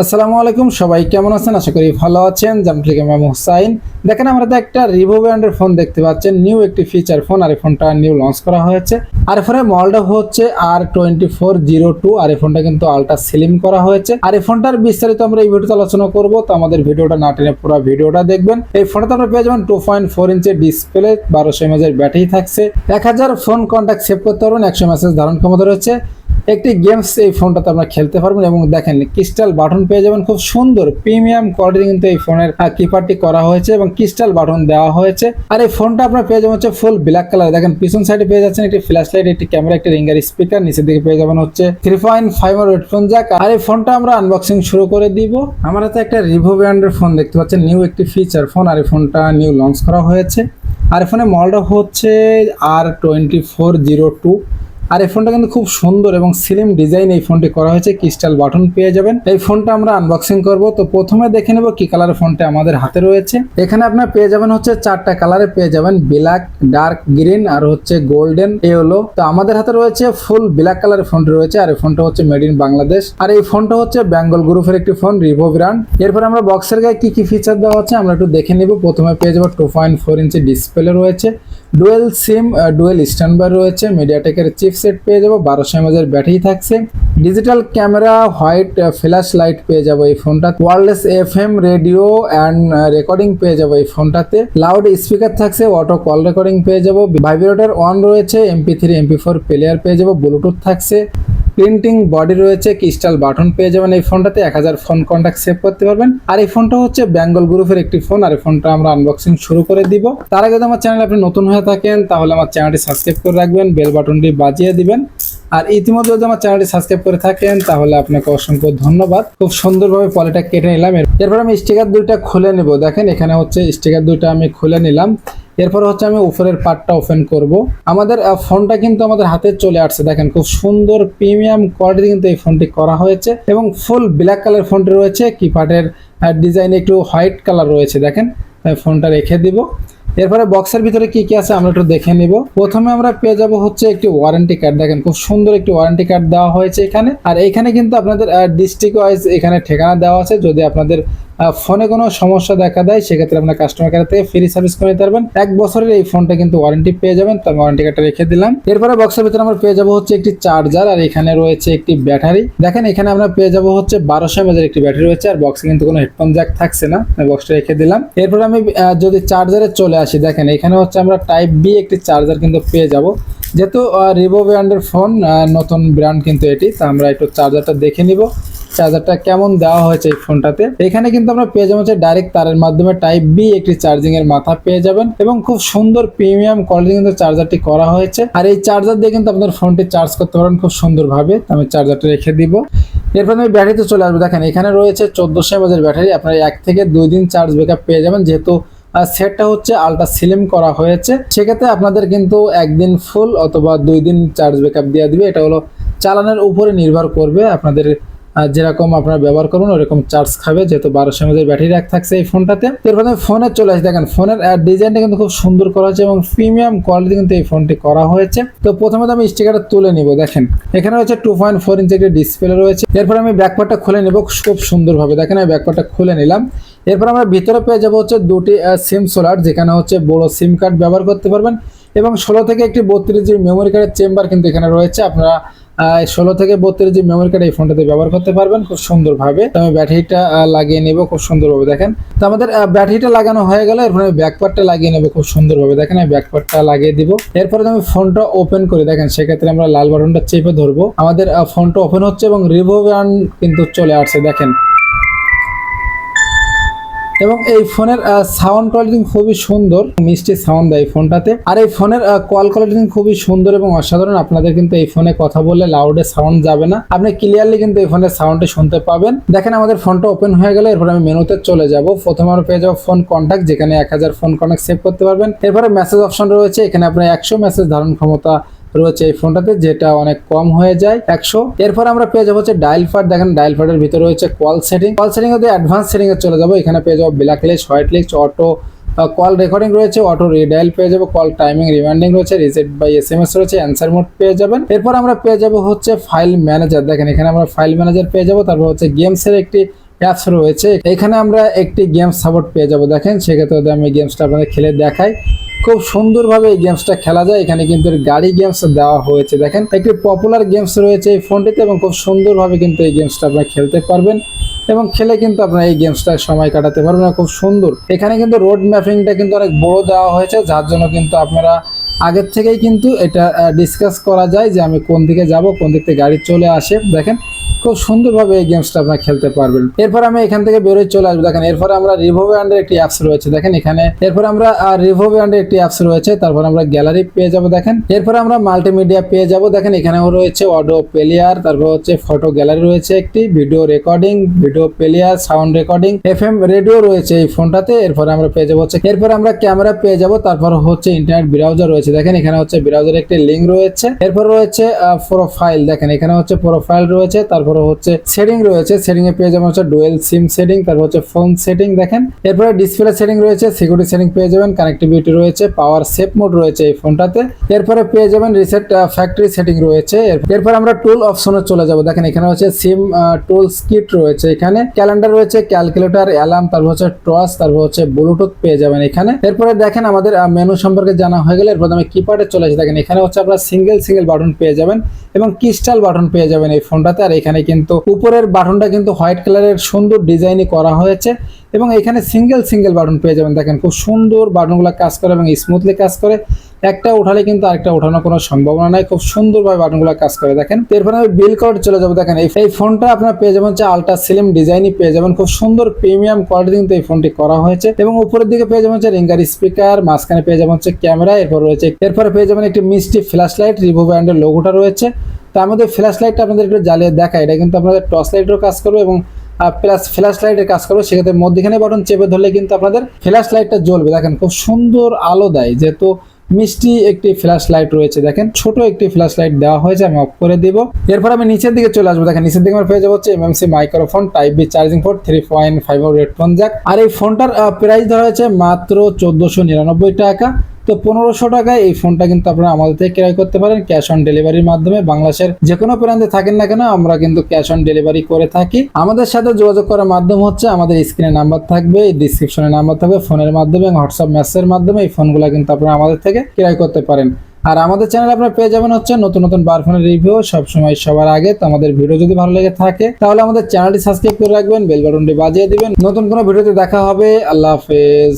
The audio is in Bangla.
আসসালামু আলাইকুম, সবাই কেমন আছেন? আশা করি ভালো আছেন। জামট্লিক এম হুসাইন। দেখেন, আমরা তো একটা রিভো ব্র্যান্ডের ফোন দেখতে পাচ্ছেন। নিউ একটি ফিচার ফোন আর এই ফোনটা নিউ লঞ্চ করা হয়েছে। আর ফোনের মডেলটা হচ্ছে R twenty four zero two আর এই ফোনটা কিন্তু আলট্রা স্লিম করা হয়েছে। আর এই ফোনটার বিস্তারিত আমরা এই ভিডিওতে আলোচনা করব, তো আমাদের ভিডিওটা না টেনে পুরো ভিডিওটা দেখবেন। এই ফোনটা আমরা পেয়ে যাবেন টু পয়েন্ট ফোর ইঞ্চের ডিসপ্লে বারোশো এমএজের ব্যাটারি থাকছে। এক হাজার ফোন কন্ট্যাক্ট সেভ করতে পারবেন, একশো মেসেজ ধারণ ক্ষমতা রয়েছে। একটি গেমস এই ফোনটাতে আপনারা খেলতে পারবেন এবং দেখেন ক্রিস্টাল বাটন পেয়ে যাবেন। খুব সুন্দর প্রিমিয়াম কোয়ালিটি কিন্তু এই ফোনের কিপারটি করা হয়েছে এবং ক্রিস্টাল বাটন দেওয়া হয়েছে। আর এই ফোনটা আপনার পেয়ে যাবেন হচ্ছে ফুল ব্ল্যাক কালার দেখেন, পিছন সাইডে পেয়ে যাচ্ছেন একটি ফ্ল্যাশ লাইট একটি ক্যামেরা একটি রিঙ্গার স্পিকার নিচের দিকে পেয়ে যাবেন হচ্ছে থ্রি পয়েন্ট ফাইভ আর হেডফোন জ্যাক আর এই ফোনটা আমরা আনবক্সিং শুরু করে দিব। আমার হাতে একটা রিভো ব্র্যান্ডের ফোন দেখতে পাচ্ছেন নিউ একটি ফিচার ফোন আর এই ফোনটা নিউ লঞ্চ করা হয়েছে। আর ফোনের মডেলটা হচ্ছে R twenty four zero two আর এই ফোনটা কিন্তু খুব সুন্দর এবং স্লিম ডিজাইন এই ফোনটি করা হয়েছে। ক্রিস্টাল বাটন পেয়ে যাবেন। এই ফোনটা আমরা আনবক্সিং করব। তো প্রথমে দেখে নেব কি কালারের ফোনটা আমাদের হাতে রয়েছে। এখানে আপনার পেয়ে যাবেন হচ্ছে চারটা কালারে পেয়ে যাবেন ব্ল্যাক ডার্ক গ্রিন আর হচ্ছে গোল্ডেন হলো তো আমাদের হাতে রয়েছে ফুল ব্ল্যাক কালারের ফোনটি রয়েছে আর এই ফোনটা হচ্ছে মেড ইন বাংলাদেশ। আর এই ফোনটা হচ্ছে বেঙ্গল গ্রুপের একটি ফোন রিভো ব্র্যান্ড এরপর আমরা বক্সের গায়ে কি কি ফিচার দেওয়া হচ্ছে আমরা একটু দেখে নিব। প্রথমে পেয়ে যাব two point four inch display রয়েছে। ডুয়েল সিম ডুয়েল স্ট্যান্ডবার রয়েছে। মিডিয়াটেকের চিপসেট পেয়ে যাব। বারোশো এমএজের ব্যাটারি থাকছে। Digital camera white flash light পেয়ে যাব এই ফোনটা wireless F M radio and recording পেয়ে যাব এই ফোনটাতে। লাউড স্পিকার থাকছে অটো কল রেকর্ডিং পেয়ে যাব। ভাইব্রেটর অন রয়েছে M P three M P four player পেয়ে যাব। ব্লুটুথ থাকছে। প্রিন্টিং বডি রয়েছে, ক্রিস্টাল বাটন পেয়ে যাবেন এই ফোনটাতে, এক হাজার ফোন কন্ট্যাক্ট সেভ করতে পারবেন। আর এই ফোনটা হচ্ছে বেঙ্গল গ্রুপের একটি ফোন, আর এই ফোনটা আমরা আনবক্সিং শুরু করে দিব। তার আগে যদি আমার চ্যানেলে আপনি নতুন হয়ে থাকেন, তাহলে আমার চ্যানেলটি সাবস্ক্রাইব করে রাখবেন বেল বাটনটি বাজিয়ে দিবেন। আর ইতিমধ্যে যদি আমার চ্যানেলটি সাবস্ক্রাইব করে থাকেন, তাহলে আপনাকে অসংখ্য ধন্যবাদ। খুব সুন্দরভাবে পলিটা কেটে নিলাম। এরপর আমি স্টিকার দুইটা খুলে নেব। দেখেন, এখানে হচ্ছে স্টিকার দুইটা আমি খুলে নিলাম। এরপর হচ্ছে আমি উপরের পার্টটা ওপেন করব। আমাদের ফোনটা কিন্তু আমাদের হাতে চলে আসছে। দেখেন, খুব সুন্দর প্রিমিয়াম কোয়ালিটি কিন্তু এই ফোনটি করা হয়েছে এবং ফুল ব্ল্যাক কালার ফোনটি রয়েছে। কিপ্যাডের ডিজাইন একটু হোয়াইট কালার রয়েছে। দেখেন ফোনটা রেখে দিব। এরপরে বক্সের ভিতরে কি কি আছে আমরা একটু দেখে নিব। প্রথমে আমরা পেয়ে যাব হচ্ছে একটি ওয়ারেন্টি কার্ড দেখেন, খুব সুন্দর একটি ওয়ারেন্টি কার্ড দেওয়া হয়েছে এখানে। আর এখানে কিন্তু আপনাদের ডিস্ট্রিক্ট ওয়াইজ এখানে ঠিকানা দেওয়া আছে। যদি আপনাদের ফোনে কোনো সমস্যা দেখা দেয়, সেক্ষেত্রে আপনার কাস্টমার কেয়ার থেকে ফ্রি সার্ভিস করে নিতে পারবেন। এক বছরের এই ফোনটা কিন্তু ওয়ারেন্টি পেয়ে যাবেন, তো আমি ওয়ারেন্টি কার্ডটা রেখে দিলাম। এরপরে বক্সের ভিতরে আমরা পেয়ে যাব হচ্ছে একটি চার্জার আর এখানে রয়েছে একটি ব্যাটারি দেখেন, এখানে আমরা পেয়ে যাব হচ্ছে বারোশো এমএজের একটি ব্যাটারি রয়েছে, আর বক্সে কিন্তু কোনো হেডফোন জ্যাক থাকছে না। আমি বক্সটা রেখে দিলাম। এরপরে আমি যদি চার্জারে চলে আসি, দেখেন, এখানে হচ্ছে আমরা টাইপ বি একটি চার্জার কিন্তু পেয়ে যাব। যেহেতু রিভো ব্র্যান্ডের ফোন নতুন ব্র্যান্ড কিন্তু এটি, তা আমরা একটু চার্জারটা দেখে নিব। চার্জারটা কেমন দেওয়া হয়েছে এই ফোনটাতে? এখানে কিন্তু আমরা পেয়ে যাব হচ্ছে ডাইরেক্ট তারের মাধ্যমে টাইপ বি একটি চার্জিং এর মাথা পেয়ে যাবেন এবং খুব সুন্দর প্রিমিয়াম কোয়ালিটি কিন্তু চার্জারটি করা হয়েছে। আর এই চার্জার দিয়ে কিন্তু আপনার ফোনটি চার্জ করতে পারেন খুব সুন্দরভাবে। আমি চার্জারটা রেখে দিব। এরপর আমি ব্যাটারিতে চলে আসব। দেখেন, এখানে রয়েছে চোদ্দোশো এমএজের ব্যাটারি আপনার এক থেকে দুই দিন চার্জ ব্যাকআপ পেয়ে যাবেন। যেহেতু আর সেটটা হচ্ছে আলট্রা স্লিম করা হয়েছে, সেক্ষেত্রে আপনাদের কিন্তু একদিন ফুল অথবা দুই দিন চার্জ ব্যাকআপ দিয়ে দিবে। এটা হলো চালানোর উপরে নির্ভর করবে আপনাদের যেরকম আপনারা ব্যবহার করুন, ওরকম চার্জ খাবে, যেহেতু বারোশো এমএজের ব্যাটারি রাখ থাকছে এই ফোনটাতে এরপর ফোনে চলে আসি। দেখেন ফোনের ডিজাইনটা কিন্তু খুব সুন্দর করা হয়েছে এবং প্রিমিয়াম কোয়ালিটি কিন্তু এই ফোনটি করা হয়েছে। তো প্রথমে আমি স্টিকারটা তুলে নিব, দেখেন। এখানে রয়েছে টু পয়েন্ট ফোর ইঞ্চি একটি ডিসপ্লে রয়েছে। এরপর আমি ব্যাকপার্টটা খুলে নেব খুব সুন্দরভাবে। দেখেন, আমি ব্যাকপার্টটা খুলে নিলাম। এরপর আমরা ভিতরে পেয়ে যাব হচ্ছে দুটি সিম সোলার যেখানে হচ্ছে বড় সিম কার্ড ব্যবহার করতে পারবেন। এবং ষোলো থেকে একটি বত্রিশ জিবি মেমোরি কার্ডের চেম্বার কিন্তু এখানে রয়েছে। আপনারা ষোলো থেকে বত্রিশ জিবি মেমোরি কার্ড এই ফোনটাতে ব্যবহার করতে পারবেন, খুব সুন্দরভাবে। তো আমি ব্যাটারিটা লাগিয়ে নেব, খুব সুন্দরভাবে দেখেন। তো আমাদের ব্যাটারিটা লাগানো হয়ে গেলে, এরপরে আমি ব্যাকপার্টটা লাগিয়ে নেব, খুব সুন্দরভাবে। দেখেন, আমি ব্যাকপার্টটা লাগিয়ে দিব। এরপরে আমি ফোনটা ওপেন করে, দেখেন, সেক্ষেত্রে আমরা লাল বাটনটা চেপে ধরবো। আমাদের ফোনটা ওপেন হচ্ছে এবং রিভো কিন্তু চলে আসছে, দেখেন। এবং এই ফোনের সাউন্ড কোয়ালিটি খুবই সুন্দর, মিষ্টি সাউন্ড দেয় এই ফোনটাতে। আর এই ফোনের কল কোয়ালিটি খুবই সুন্দর এবং অসাধারণ। আপনাদের কিন্তু এই ফোনে কথা বললে লাউডে সাউন্ড যাবে না। আপনি ক্লিয়ারলি কিন্তু এই ফোনের সাউন্ডে শুনতে পাবেন। দেখেন আমাদের ফোনটা ওপেন হয়ে গেলে, এরপর আমি মেনুতে চলে যাব। প্রথমে আমরা পেয়ে যাব ফোন কন্ট্যাক্ট যেখানে এক হাজার ফোন কন্ট্যাক্ট সেভ করতে পারবেন। এরপরে মেসেজ অপশন রয়েছে, এখানে আপনার একশো মেসেজ ধারণ ক্ষমতা রয়েছে এই ফোনটাতে যেটা অনেক কম হয়ে যায়, একশো। এরপর আমরা পেয়ে যাব হচ্ছে ডায়াল ফাট দেখেন ডায়াল ফাটের ভিতরে রয়েছে কল সেটিং। কল সেটিং এ অ্যাডভান্স সেটিং এ চলে যাব, এখানে পেয়ে যাব black list white list auto call recording রয়েছে অটো রিডাইল পেয়ে যাব কল টাইমিং রিমাইন্ডিং রয়েছে reset by S M S রয়েছে অ্যান্সার মোড পেয়ে যাবেন। এরপর আমরা পেয়ে যাব হচ্ছে ফাইল ম্যানেজার দেখেন এখানে আমরা ফাইল ম্যানেজার পেয়ে যাব, তারপর হচ্ছে গেমসের একটি অ্যাপস রয়েছে। এখানে আমরা একটি গেম সাপোর্ট পেয়ে যাব, দেখেন। সেক্ষেত্রে আমি গেমসটা আপনাদের খেলে দেখাই খুব সুন্দরভাবে এই গেমসটা খেলা যায়। এখানে কিন্তু গাড়ি গেমস দেওয়া হয়েছে। দেখেন, একটি পপুলার গেমস রয়েছে এই ফোনটিতে এবং খুব সুন্দরভাবে কিন্তু এই গেমসটা আপনারা খেলতে পারবেন এবং খেলে কিন্তু আপনারা এই গেমসটা সময় কাটাতে পারবেন খুব সুন্দর। এখানে কিন্তু রোড ম্যাপিংটা কিন্তু অনেক বড় দেওয়া হয়েছে, যার জন্য কিন্তু আপনারা আগের থেকেই কিন্তু এটা ডিসকাস করা যায় যে আমি কোন দিকে যাব, কোন দিক থেকে গাড়ি চলে আসে। দেখেন খুব সুন্দরভাবে এই গেমসটা আপনারা খেলতে পারবেন। এরপর আমি এখান থেকে বেরোয় চলে আসব। দেখেন, এরপর আমরা রিভো ব্যান্ডের একটি অ্যাপস রয়েছে। দেখেন এখানে। এরপর আমরা রিভো ব্যান্ডের একটি অ্যাপস রয়েছে। তারপর আমরা গ্যালারি পেয়ে যাব, দেখেন। এরপর আমরা মাল্টিমিডিয়া পেয়ে যাব। দেখেন, এখানেও রয়েছে অডিও প্লেয়ার তারপর হচ্ছে ফটো গ্যালারি রয়েছে একটি video recording video player sound recording FM M radio রয়েছে এই ফোনটাতে এরপর আমরা পেয়ে যাব হচ্ছে এরপর আমরা ক্যামেরা পেয়ে যাব। তারপর হচ্ছে ইন্টারনেট ব্রাউজার রয়েছে। দেখেন, এখানে হচ্ছে ব্রাউজার একটি লিঙ্ক রয়েছে। এরপর রয়েছে প্রোফাইল দেখেন, এখানে হচ্ছে প্রোফাইল রয়েছে। তারপর হচ্ছে সেটিং রয়েছে সেটিং এ পেয়ে যাবেন হচ্ছে ডুয়েল সিম সেটিং তারপর হচ্ছে ফোন সেটিং দেখেন। এরপরে ডিসপ্লে সেটিং রয়েছে সিকিউরিটি সেটিং পেয়ে যাবেন কানেক্টিভিটি রয়েছে পাওয়ার সেভ মোড রয়েছে এই ফোনটাতে এরপরে পেয়ে যাবেন রিসেট ফ্যাক্টরি সেটিং রয়েছে। এর- এরপর আমরা টুল অপশনে চলে যাব। দেখেন এখানে হচ্ছে সিম টুলস কিট রয়েছে এখানে। ক্যালেন্ডার রয়েছে ক্যালকুলেটর অ্যালার্ম তারপর হচ্ছে টর্চ তারপর হচ্ছে ব্লুটুথ পেয়ে যাবেন এখানে। এরপরে দেখেন আমাদের মেনু সম্পর্কে জানা হয়ে গেলে এরপর আমি কিপ্যাডে চলে আসি। দেখেন এখানে হচ্ছে আপনারা সিঙ্গেল সিঙ্গেল বাটন পেয়ে যাবেন এবং ক্রিস্টাল বাটন পেয়ে যাবেন এই ফোনটাতে আর এখানে কিন্তু উপরের বাটনটা কিন্তু হোয়াইট কালারের সুন্দর ডিজাইনই করা হয়েছে এবং এখানে সিঙ্গেল সিঙ্গেল বাটন পেয়ে যাবেন। দেখেন খুব সুন্দর বাটনগুলো কাজ করে এবং স্মুথলি কাজ করে। একটা উঠালে কিন্তু আরেকটা উঠানোর কোনো সম্ভাবনা নাই। খুব সুন্দরভাবে বাটনগুলো কাজ করে। দেখেন এরপরে আমি বিল কার্ড চলে যাব। দেখেন এই ফোনটা আপনার পেয়ে যাবেন হচ্ছে আলট্রা সিলিম ডিজাইনই পেয়ে যাবেন। খুব সুন্দর প্রিমিয়াম কোয়ালিটি কিন্তু এই ফোনটি করা হয়েছে এবং উপরের দিকে পেয়ে যাবেন হচ্ছে রিঙ্গার স্পিকার মাঝখানে পেয়ে যাবেন হচ্ছে ক্যামেরা এরপর রয়েছে এরপরে পেয়ে যাবেন একটি মিষ্টি ফ্ল্যাশ লাইট রিভো ব্র্যান্ডের লোগোটা রয়েছে। তো আমাদের ফ্ল্যাশ লাইটটা আপনাদের একটু জ্বালিয়ে দেখায় এটা কিন্তু আপনাদের টর্চ লাইটেরও কাজ করবে এবং প্লাস ফ্ল্যাশ লাইটের কাজ করবে। সেক্ষেত্রে মধ্যখানে বাটন চেপে ধরলে কিন্তু আপনাদের ফ্ল্যাশ লাইটটা জ্বলবে। দেখেন, খুব সুন্দর আলো দেয়। যেহেতু মিষ্টি একটি ফ্ল্যাশ লাইট রয়েছে। দেখেন, ছোট একটি ফ্ল্যাশ লাইট দেওয়া হয়েছে। আমি অফ করে দিব। এরপর আমি নিচের দিকে চলে আসব। দেখেন, নিচের দিকে আমার পেয়ে যাব হচ্ছে MMC microphone type B charging four three point five headphone jack আর এই ফোনটার প্রাইস ধরা হয়েছে মাত্র চোদ্দোশো নিরানব্বই টাকা। তো পনেরোশো টাকায় এই ফোনটা কিন্তু আপনারা আমাদের থেকে ক্রয় করতে পারেন ক্যাশ অন ডেলিভারির মাধ্যমে। বাংলাদেশের যে কোনো প্রান্তে থাকেন না কেন, আমরা কিন্তু ক্যাশ অন ডেলিভারি করে থাকি। আমাদের সাথে যোগাযোগ করার মাধ্যম হচ্ছে, আমাদের স্ক্রিনে নাম্বার থাকবে ডিসক্রিপশনে নাম্বার থাকবে ফোনের মাধ্যমে হোয়াটসঅ্যাপ মেসেজের মাধ্যমে এই ফোনগুলো কিন্তু আপনারা আমাদের থেকে ক্রয় করতে পারেন। আর আমাদের চ্যানেলে আপনারা পেয়ে যাবেন হচ্ছে নতুন নতুন বারফোনের রিভিউ সবসময় সবার আগে। তো আমাদের ভিডিও যদি ভালো লেগে থাকে, তাহলে আমাদের চ্যানেলটি সাবস্ক্রাইব করে রাখবেন বেল বাটনটি বাজিয়ে দিবেন। নতুন কোনো ভিডিওতে দেখা হবে, আল্লাহ হাফেজ।